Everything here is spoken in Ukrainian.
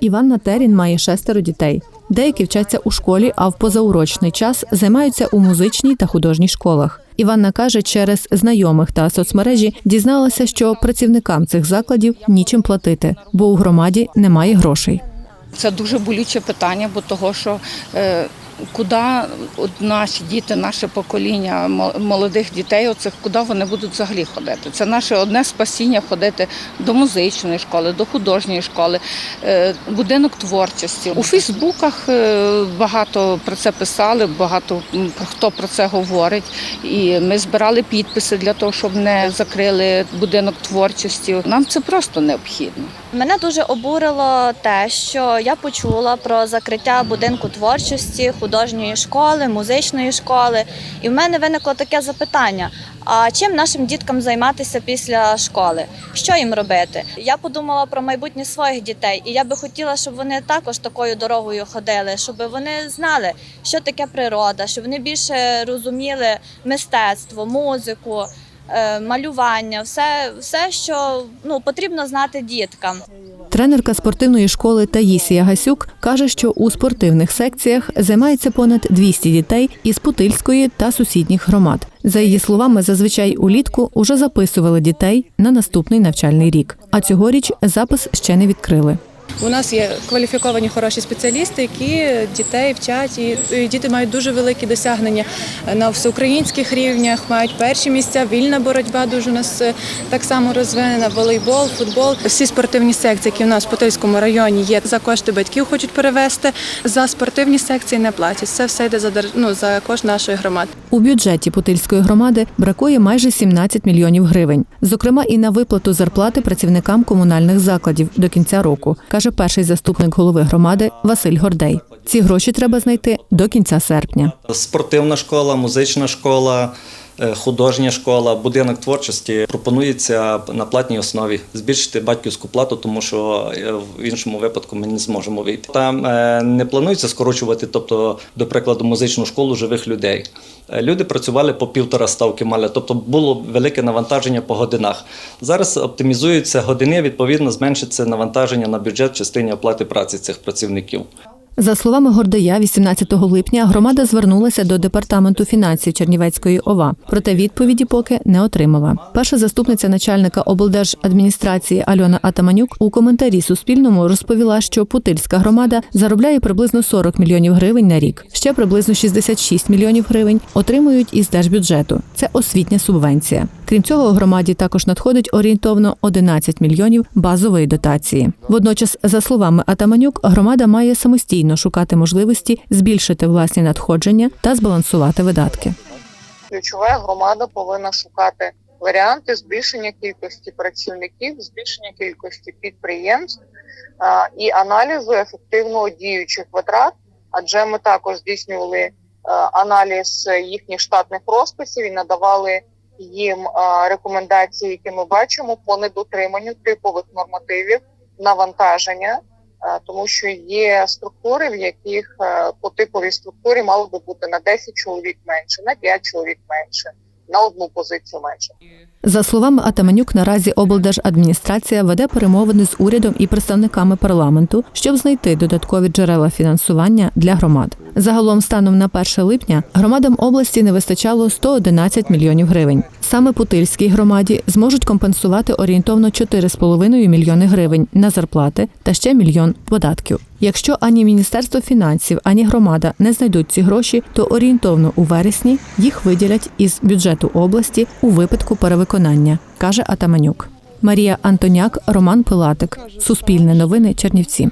Іванна Терін має шестеро дітей. Деякі вчаться у школі, а в позаурочний час займаються у музичній та художній школах. Іванна каже, через знайомих та соцмережі дізналася, що працівникам цих закладів нічим платити, бо у громаді немає грошей. Це дуже болюче питання, бо того, що е, куди от наші діти, наше покоління молодих дітей, оцих, куди вони будуть взагалі ходити? Це наше одне спасіння ходити до музичної школи, до художньої школи, е, будинок творчості. У Фейсбуках е, багато про це писали, багато хто про це говорить. І ми збирали підписи для того, щоб не закрили будинок творчості. Нам це просто необхідно. Мене дуже обурило те, що я почула про закриття будинку творчості, художньої школи, музичної школи. І в мене виникло таке запитання: а чим нашим діткам займатися після школи? Що їм робити? Я подумала про майбутнє своїх дітей, і я би хотіла, щоб вони також такою дорогою ходили, щоб вони знали, що таке природа, щоб вони більше розуміли мистецтво, музику. Е, Малювання, все, все, що ну потрібно знати діткам. Тренерка спортивної школи Таїсія Гасюк каже, що у спортивних секціях займається понад 200 дітей із Путильської та сусідніх громад. За її словами, зазвичай улітку уже записували дітей на наступний навчальний рік. А цьогоріч запис ще не відкрили. У нас є кваліфіковані хороші спеціалісти, які дітей вчать, і діти мають дуже великі досягнення на всеукраїнських рівнях, мають перші місця. Вільна боротьба дуже у нас е, так само розвинена. Волейбол, футбол. Всі спортивні секції, які в нас в Потильському районі є за кошти батьків, хочуть перевести. За спортивні секції не платять. Це все йде за ну, за кошт нашої громади. У бюджеті Путильської громади бракує майже 17 мільйонів гривень, зокрема і на виплату зарплати працівникам комунальних закладів до кінця року, каже перший заступник голови громади Василь Гордей. Ці гроші треба знайти до кінця серпня. Спортивна школа, музична школа, художня школа, будинок творчості пропонується на платній основі збільшити батьківську плату, тому що е, в іншому випадку ми не зможемо вийти. Там е, не планується скорочувати, тобто, до прикладу, музичну школу живих людей. Е, Люди працювали по півтора ставки маля, тобто було велике навантаження по годинах. Зараз оптимізуються години, відповідно, зменшиться навантаження на бюджет в частині оплати праці цих працівників. За словами Гордея, 18 липня громада звернулася до департаменту фінансів Чернівецької ОВА, проте відповіді поки не отримала. Перша заступниця начальника облдержадміністрації Альона Атаманюк у коментарі Суспільному розповіла, що Путильська громада заробляє приблизно 40 мільйонів гривень на рік. Ще приблизно 66 мільйонів гривень отримують із держбюджету. Це освітня субвенція. Крім цього, громаді також надходить орієнтовно 11 мільйонів базової дотації. Водночас, за словами Атаманюк, громада має самостійно шукати можливості збільшити власні надходження та збалансувати видатки. ключова громада повинна шукати варіанти збільшення кількості працівників, збільшення кількості підприємств і аналізу ефективного діючих витрат. Адже ми також здійснювали аналіз їхніх штатних розписів і надавали їм рекомендації, які ми бачимо по недотриманню типових нормативів навантаження. Тому що є структури, в яких е, по типовій структурі мало би бути на 10 чоловік менше, на 5 чоловік менше, на одну позицію менше. За словами Атаманюк, наразі облдержадміністрація веде перемовини з урядом і представниками парламенту, щоб знайти додаткові джерела фінансування для громад. Загалом, станом на 1 липня, громадам області не вистачало 111 мільйонів гривень. Саме Путильській громаді зможуть компенсувати орієнтовно 4,5 мільйони гривень на зарплати та ще мільйон податків. Якщо ані Міністерство фінансів, ані громада не знайдуть ці гроші, то орієнтовно у вересні їх виділять із бюджету області у випадку перевиконання, каже Атаманюк. Марія Антоняк, Роман Пилатик. Суспільне новини Чернівці.